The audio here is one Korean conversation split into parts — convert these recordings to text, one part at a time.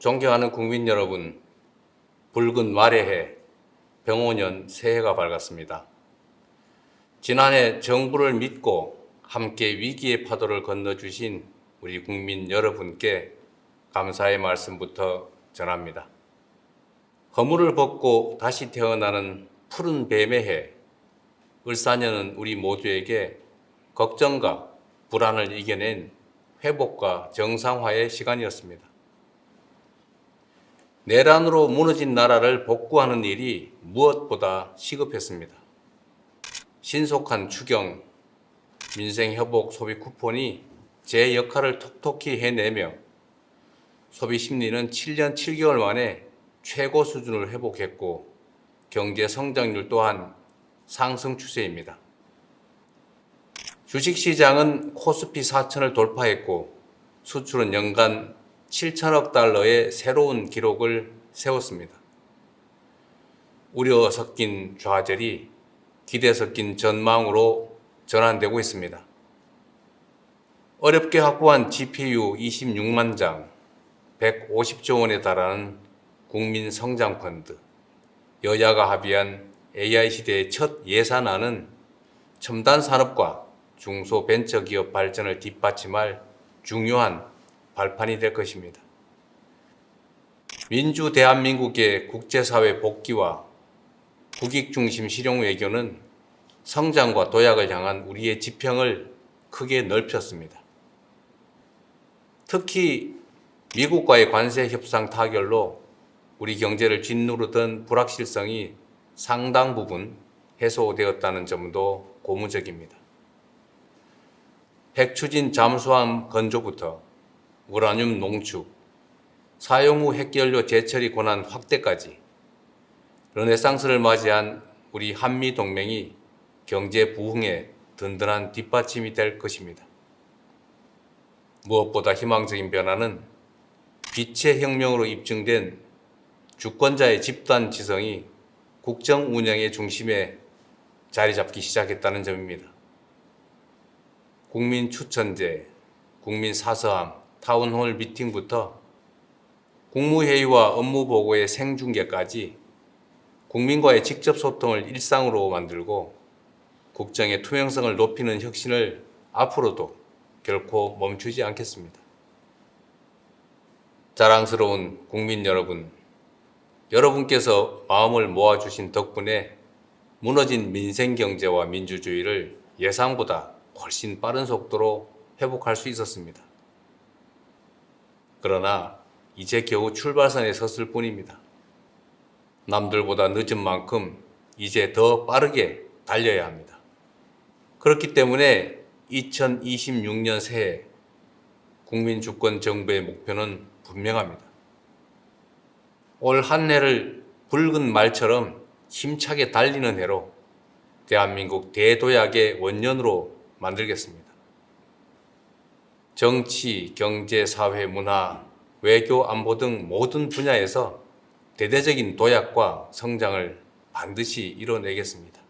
존경하는 국민 여러분, 붉은 말의 해, 병오년 새해가 밝았습니다. 지난해 정부를 믿고 함께 위기의 파도를 건너주신 우리 국민 여러분께 감사의 말씀부터 전합니다. 허물을 벗고 다시 태어나는 푸른 뱀의 해, 을사년은 우리 모두에게 걱정과 불안을 이겨낸 회복과 정상화의 시간이었습니다. 내란으로 무너진 나라를 복구하는 일이 무엇보다 시급했습니다. 신속한 추경, 민생협복 소비 쿠폰이 제 역할을 톡톡히 해내며 소비 심리는 7년 7개월 만에 최고 수준을 회복했고 경제 성장률 또한 상승 추세입니다. 주식시장은 코스피 4천을 돌파했고 수출은 연간 7천억 달러의 새로운 기록을 세웠습니다. 우려 섞인 좌절이 기대 섞인 전망으로 전환되고 있습니다. 어렵게 확보한 GPU 26만 장, 150조 원에 달하는 국민 성장 펀드, 여야가 합의한 AI 시대의 첫 예산안은 첨단 산업과 중소 벤처 기업 발전을 뒷받침할 중요한 발판이 될 것입니다. 민주 대한민국의 국제사회 복귀와 국익 중심 실용 외교는 성장과 도약을 향한 우리의 지평을 크게 넓혔습니다. 특히 미국과의 관세 협상 타결로 우리 경제를 짓누르던 불확실성이 상당 부분 해소되었다는 점도 고무적입니다. 핵추진 잠수함 건조부터 우라늄 농축, 사용 후 핵연료 재처리 권한 확대까지 르네상스를 맞이한 우리 한미 동맹이 경제 부흥에 든든한 뒷받침이 될 것입니다. 무엇보다 희망적인 변화는 빛의 혁명으로 입증된 주권자의 집단 지성이 국정 운영의 중심에 자리 잡기 시작했다는 점입니다. 국민 추천제, 국민 사서함, 타운홀 미팅부터 국무회의와 업무 보고의 생중계까지 국민과의 직접 소통을 일상으로 만들고 국정의 투명성을 높이는 혁신을 앞으로도 결코 멈추지 않겠습니다. 자랑스러운 국민 여러분, 여러분께서 마음을 모아주신 덕분에 무너진 민생 경제와 민주주의를 예상보다 훨씬 빠른 속도로 회복할 수 있었습니다. 그러나 이제 겨우 출발선에 섰을 뿐입니다. 남들보다 늦은 만큼 이제 더 빠르게 달려야 합니다. 그렇기 때문에 2026년 새해 국민주권 정부의 목표는 분명합니다. 올 한 해를 붉은 말처럼 힘차게 달리는 해로 대한민국 대도약의 원년으로 만들겠습니다. 정치, 경제, 사회, 문화, 외교, 안보 등 모든 분야에서 대대적인 도약과 성장을 반드시 이뤄내겠습니다.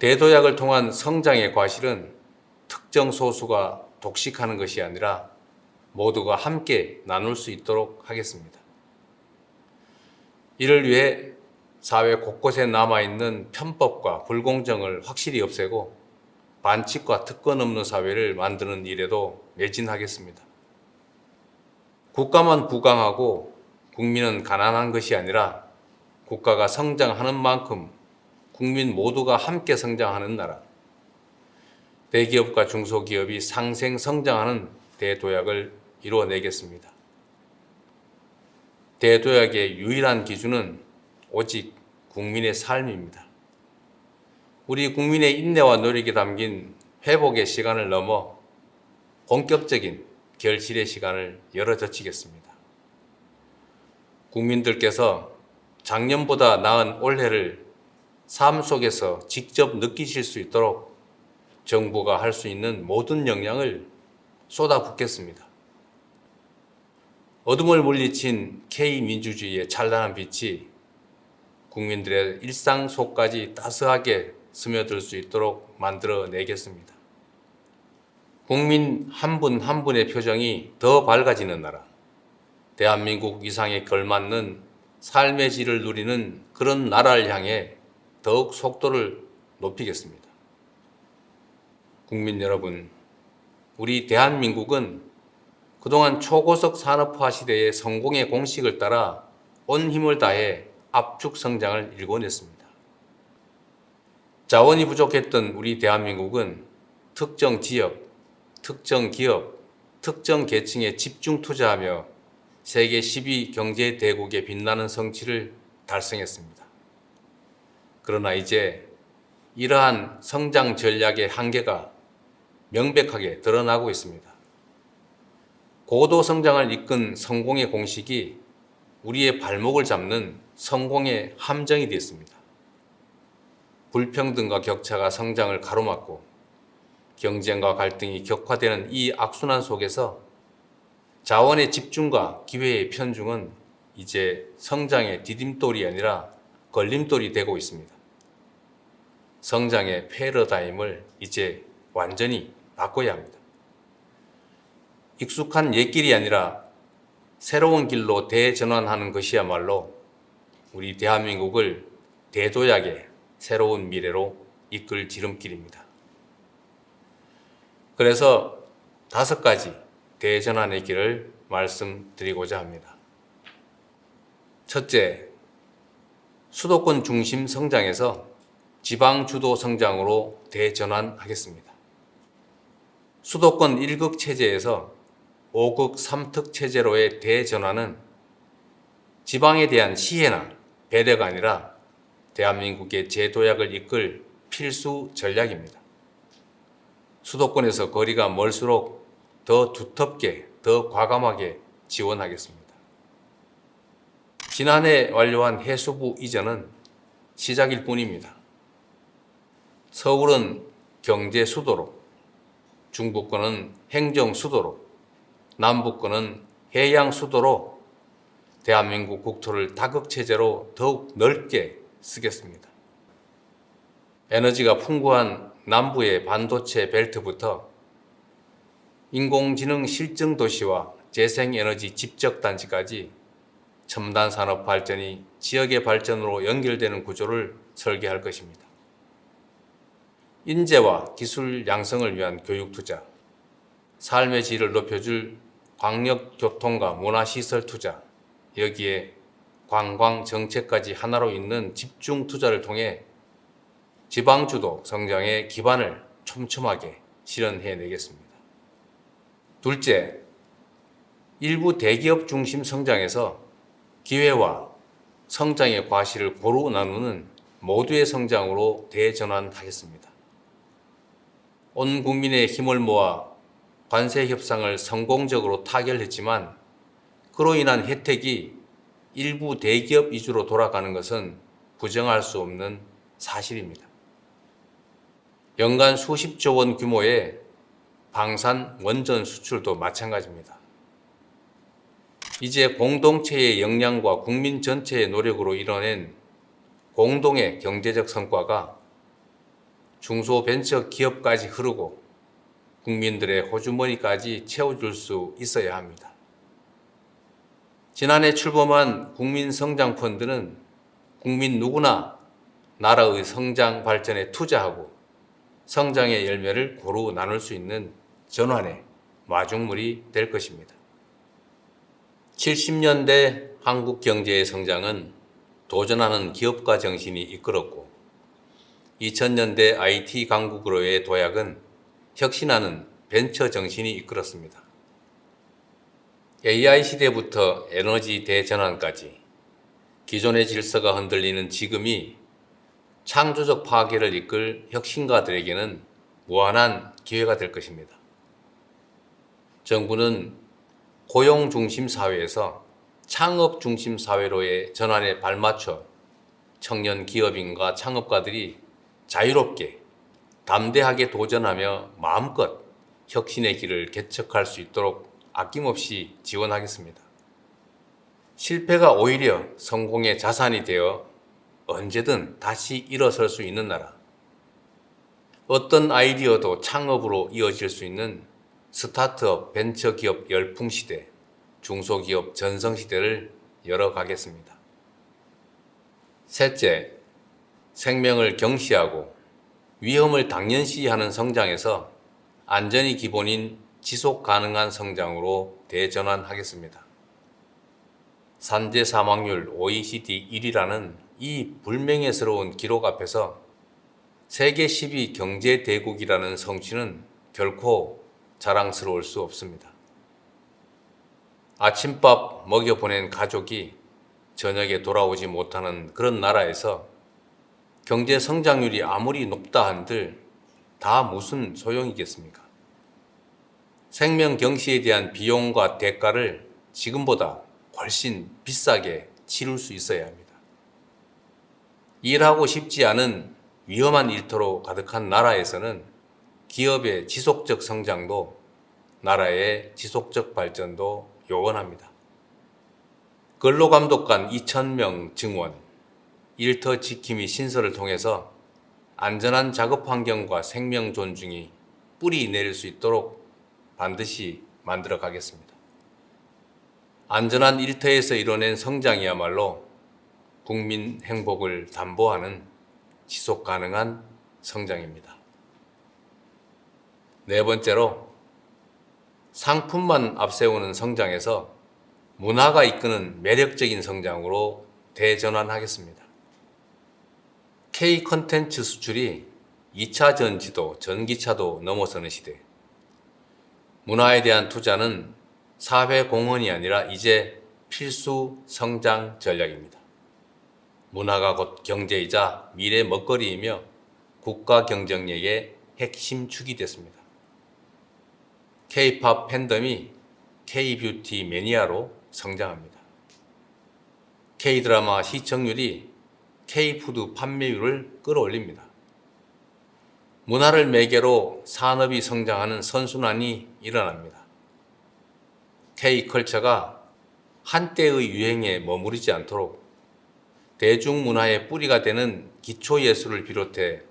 대도약을 통한 성장의 과실은 특정 소수가 독식하는 것이 아니라 모두가 함께 나눌 수 있도록 하겠습니다. 이를 위해 사회 곳곳에 남아있는 편법과 불공정을 확실히 없애고 반칙과 특권 없는 사회를 만드는 일에도 매진하겠습니다. 국가만 부강하고 국민은 가난한 것이 아니라 국가가 성장하는 만큼 국민 모두가 함께 성장하는 나라. 대기업과 중소기업이 상생 성장하는 대도약을 이루어내겠습니다. 대도약의 유일한 기준은 오직 국민의 삶입니다. 우리 국민의 인내와 노력이 담긴 회복의 시간을 넘어 본격적인 결실의 시간을 열어젖히겠습니다. 국민들께서 작년보다 나은 올해를 삶 속에서 직접 느끼실 수 있도록 정부가 할 수 있는 모든 역량을 쏟아붓겠습니다. 어둠을 물리친 K민주주의의 찬란한 빛이 국민들의 일상 속까지 따스하게 스며들 수 있도록 만들어 내겠습니다. 국민 한분한 분의 표정이 더 밝아지는 나라, 대한민국 이상에 걸맞는 삶의 질을 누리는 그런 나라를 향해 더욱 속도를 높이겠습니다. 국민 여러분, 우리 대한민국은 그동안 초고속 산업화 시대의 성공의 공식을 따라 온 힘을 다해 압축 성장을 일궈냈습니다. 자원이 부족했던 우리 대한민국은 특정 지역, 특정 기업, 특정 계층에 집중 투자하며 세계 10위 경제 대국의 빛나는 성취를 달성했습니다. 그러나 이제 이러한 성장 전략의 한계가 명백하게 드러나고 있습니다. 고도 성장을 이끈 성공의 공식이 우리의 발목을 잡는 성공의 함정이 되었습니다. 불평등과 격차가 성장을 가로막고 경쟁과 갈등이 격화되는 이 악순환 속에서 자원의 집중과 기회의 편중은 이제 성장의 디딤돌이 아니라 걸림돌이 되고 있습니다. 성장의 패러다임을 이제 완전히 바꿔야 합니다. 익숙한 옛길이 아니라 새로운 길로 대전환하는 것이야말로 우리 대한민국을 대도약의 새로운 미래로 이끌 지름길입니다. 그래서 다섯 가지 대전환의 길을 말씀드리고자 합니다. 첫째, 수도권 중심 성장에서 지방 주도 성장으로 대전환하겠습니다. 수도권 1극 체제에서 5극 3특 체제로의 대전환은 지방에 대한 시혜나 배려가 아니라 대한민국의 제도약을 이끌 필수 전략입니다. 수도권에서 거리가 멀수록 더 두텁게, 더 과감하게 지원하겠습니다. 지난해 완료한 해수부 이전은 시작일 뿐입니다. 서울은 경제 수도로, 중부권은 행정 수도로, 남부권은 해양 수도로 대한민국 국토를 다극체제로 더욱 넓게 쓰겠습니다. 에너지가 풍부한 남부의 반도체 벨트부터 인공지능 실증 도시와 재생에너지 집적 단지까지 첨단 산업 발전이 지역의 발전으로 연결되는 구조를 설계할 것입니다. 인재와 기술 양성을 위한 교육 투자, 삶의 질을 높여줄 광역 교통과 문화시설 투자, 여기에 관광 정책까지 하나로 있는 집중 투자를 통해 지방주도 성장의 기반을 촘촘하게 실현해 내겠습니다. 둘째, 일부 대기업 중심 성장에서 기회와 성장의 과실을 고루 나누는 모두의 성장으로 대전환하겠습니다. 온 국민의 힘을 모아 관세 협상을 성공적으로 타결했지만 그로 인한 혜택이 일부 대기업 위주로 돌아가는 것은 부정할 수 없는 사실입니다. 연간 수십조 원 규모의 방산 원전 수출도 마찬가지입니다. 이제 공동체의 역량과 국민 전체의 노력으로 이뤄낸 공동의 경제적 성과가 중소 벤처 기업까지 흐르고 국민들의 호주머니까지 채워줄 수 있어야 합니다. 지난해 출범한 국민성장펀드는 국민 누구나 나라의 성장 발전에 투자하고 성장의 열매를 고루 나눌 수 있는 전환의 마중물이 될 것입니다. 70년대 한국 경제의 성장은 도전하는 기업가 정신이 이끌었고 2000년대 IT 강국으로의 도약은 혁신하는 벤처 정신이 이끌었습니다. AI 시대부터 에너지 대전환까지 기존의 질서가 흔들리는 지금이 창조적 파괴를 이끌 혁신가들에게는 무한한 기회가 될 것입니다. 정부는 고용 중심 사회에서 창업 중심 사회로의 전환에 발맞춰 청년 기업인과 창업가들이 자유롭게 담대하게 도전하며 마음껏 혁신의 길을 개척할 수 있도록 아낌없이 지원하겠습니다. 실패가 오히려 성공의 자산이 되어 언제든 다시 일어설 수 있는 나라. 어떤 아이디어도 창업으로 이어질 수 있는 스타트업 벤처 기업 열풍 시대 중소기업 전성 시대를 열어가겠습니다. 셋째, 생명을 경시하고 위험을 당연시하는 성장에서 안전이 기본인 지속 가능한 성장으로 대전환하겠습니다. 산재 사망률 OECD 1위라는 이 불명예스러운 기록 앞에서 세계 10위 경제 대국이라는 성취는 결코 자랑스러울 수 없습니다. 아침밥 먹여 보낸 가족이 저녁에 돌아오지 못하는 그런 나라에서 경제 성장률이 아무리 높다 한들 다 무슨 소용이겠습니까? 생명 경시에 대한 비용과 대가를 지금보다 훨씬 비싸게 치룰 수 있어야 합니다. 일하고 싶지 않은 위험한 일터로 가득한 나라에서는 기업의 지속적 성장도 나라의 지속적 발전도 요원합니다. 근로감독관 2,000명 증원, 일터 지킴이 신설을 통해서 안전한 작업 환경과 생명 존중이 뿌리 내릴 수 있도록 반드시 만들어 가겠습니다. 안전한 일터에서 이뤄낸 성장이야말로 국민 행복을 담보하는 지속 가능한 성장입니다. 네 번째로 상품만 앞세우는 성장에서 문화가 이끄는 매력적인 성장으로 대전환하겠습니다. K 컨텐츠 수출이 2차 전지도 전기차도 넘어서는 시대. 문화에 대한 투자는 사회 공헌이 아니라 이제 필수 성장 전략입니다. 문화가 곧 경제이자 미래 먹거리이며 국가 경쟁력의 핵심 축이 됐습니다. K-팝 팬덤이 K-뷰티 매니아로 성장합니다. K-드라마 시청률이 K-푸드 판매율을 끌어올립니다. 문화를 매개로 산업이 성장하는 선순환이 일어납니다. K-컬처가 한때의 유행에 머무르지 않도록 대중문화의 뿌리가 되는 기초예술을 비롯해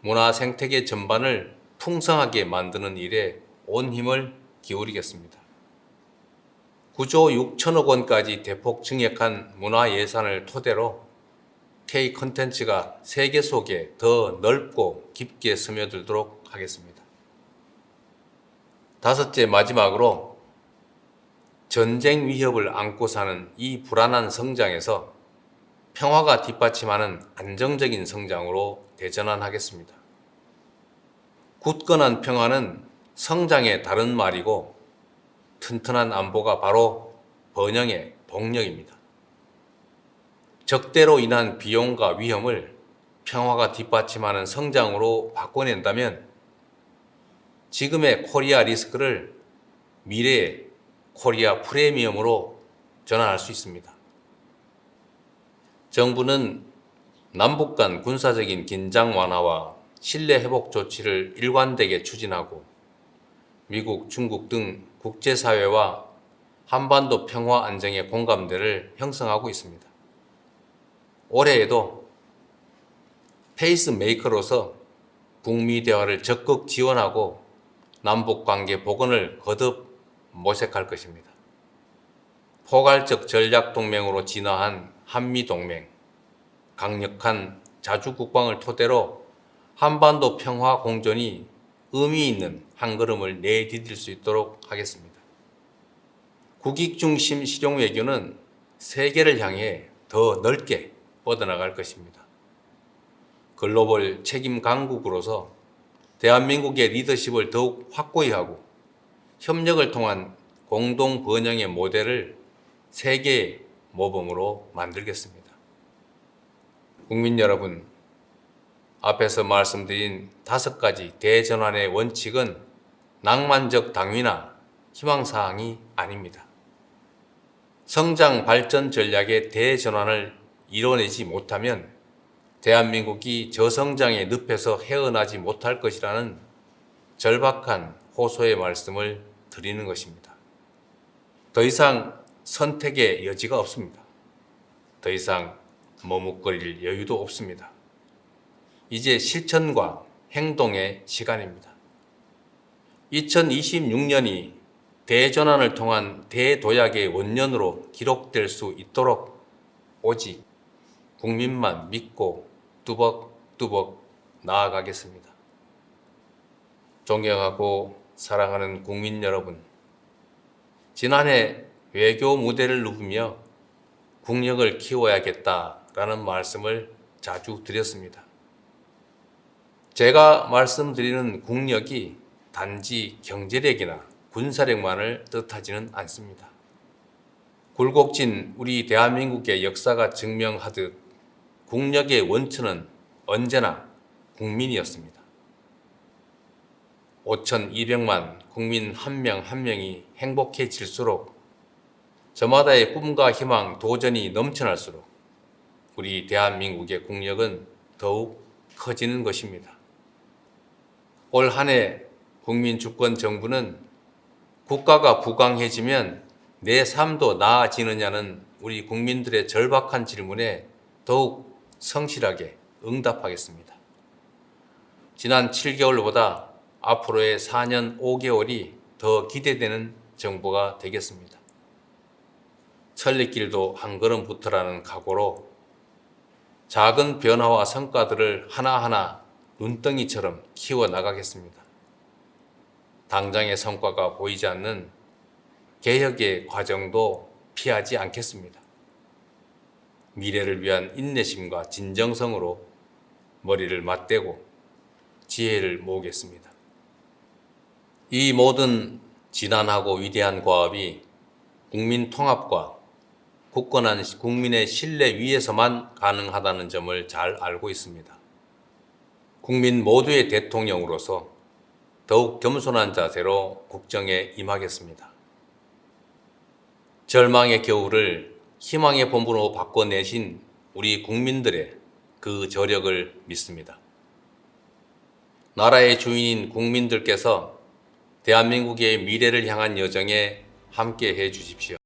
문화 생태계 전반을 풍성하게 만드는 일에 온 힘을 기울이겠습니다. 9조 6천억 원까지 대폭 증액한 문화 예산을 토대로 K 컨텐츠가 세계 속에 더 넓고 깊게 스며들도록 하겠습니다. 다섯째 마지막으로 전쟁 위협을 안고 사는 이 불안한 성장에서 평화가 뒷받침하는 안정적인 성장으로 대전환하겠습니다. 굳건한 평화는 성장의 다른 말이고 튼튼한 안보가 바로 번영의 동력입니다. 적대로 인한 비용과 위험을 평화가 뒷받침하는 성장으로 바꿔낸다면 지금의 코리아 리스크를 미래의 코리아 프리미엄으로 전환할 수 있습니다. 정부는 남북 간 군사적인 긴장 완화와 신뢰 회복 조치를 일관되게 추진하고 미국, 중국 등 국제사회와 한반도 평화 안정의 공감대를 형성하고 있습니다. 올해에도 페이스메이커로서 북미 대화를 적극 지원하고 남북 관계 복원을 거듭 모색할 것입니다. 포괄적 전략 동맹으로 진화한 한미 동맹, 강력한 자주 국방을 토대로 한반도 평화 공존이 의미 있는 한 걸음을 내디딜 수 있도록 하겠습니다. 국익 중심 실용 외교는 세계를 향해 더 넓게 뻗어나갈 것입니다. 글로벌 책임 강국으로서 대한민국의 리더십을 더욱 확고히 하고 협력을 통한 공동 번영의 모델을 세계의 모범으로 만들겠습니다. 국민 여러분, 앞에서 말씀드린 다섯 가지 대전환의 원칙은 낭만적 당위나 희망사항이 아닙니다. 성장 발전 전략의 대전환을 이뤄내지 못하면 대한민국이 저성장의 늪에서 헤어나지 못할 것이라는 절박한 호소의 말씀을 드리는 것입니다. 더 이상 선택의 여지가 없습니다. 더 이상 머뭇거릴 여유도 없습니다. 이제 실천과 행동의 시간입니다. 2026년이 대전환을 통한 대도약의 원년으로 기록될 수 있도록 오직 국민만 믿고 뚜벅뚜벅 나아가겠습니다. 존경하고 사랑하는 국민 여러분, 지난해 외교 무대를 누비며 국력을 키워야겠다라는 말씀을 자주 드렸습니다. 제가 말씀드리는 국력이 단지 경제력이나 군사력만을 뜻하지는 않습니다. 굴곡진 우리 대한민국의 역사가 증명하듯 국력의 원천은 언제나 국민이었습니다. 5,200만 국민 한명한 명이 행복해질수록 저마다의 꿈과 희망, 도전이 넘쳐날수록 우리 대한민국의 국력은 더욱 커지는 것입니다. 올 한 해 국민 주권 정부는 국가가 부강해지면 내 삶도 나아지느냐는 우리 국민들의 절박한 질문에 더욱 성실하게 응답하겠습니다. 지난 7개월보다 앞으로의 4년 5개월이 더 기대되는 정부가 되겠습니다. 천리길도 한 걸음부터라는 각오로 작은 변화와 성과들을 하나하나 눈덩이처럼 키워 나가겠습니다. 당장의 성과가 보이지 않는 개혁의 과정도 피하지 않겠습니다. 미래를 위한 인내심과 진정성으로 머리를 맞대고 지혜를 모으겠습니다. 이 모든 진한하고 위대한 과업이 국민 통합과 굳건한 국민의 신뢰 위에서만 가능하다는 점을 잘 알고 있습니다. 국민 모두의 대통령으로서 더욱 겸손한 자세로 국정에 임하겠습니다. 절망의 겨울을 희망의 본분으로 바꿔내신 우리 국민들의 그 저력을 믿습니다. 나라의 주인인 국민들께서 대한민국의 미래를 향한 여정에 함께 해 주십시오.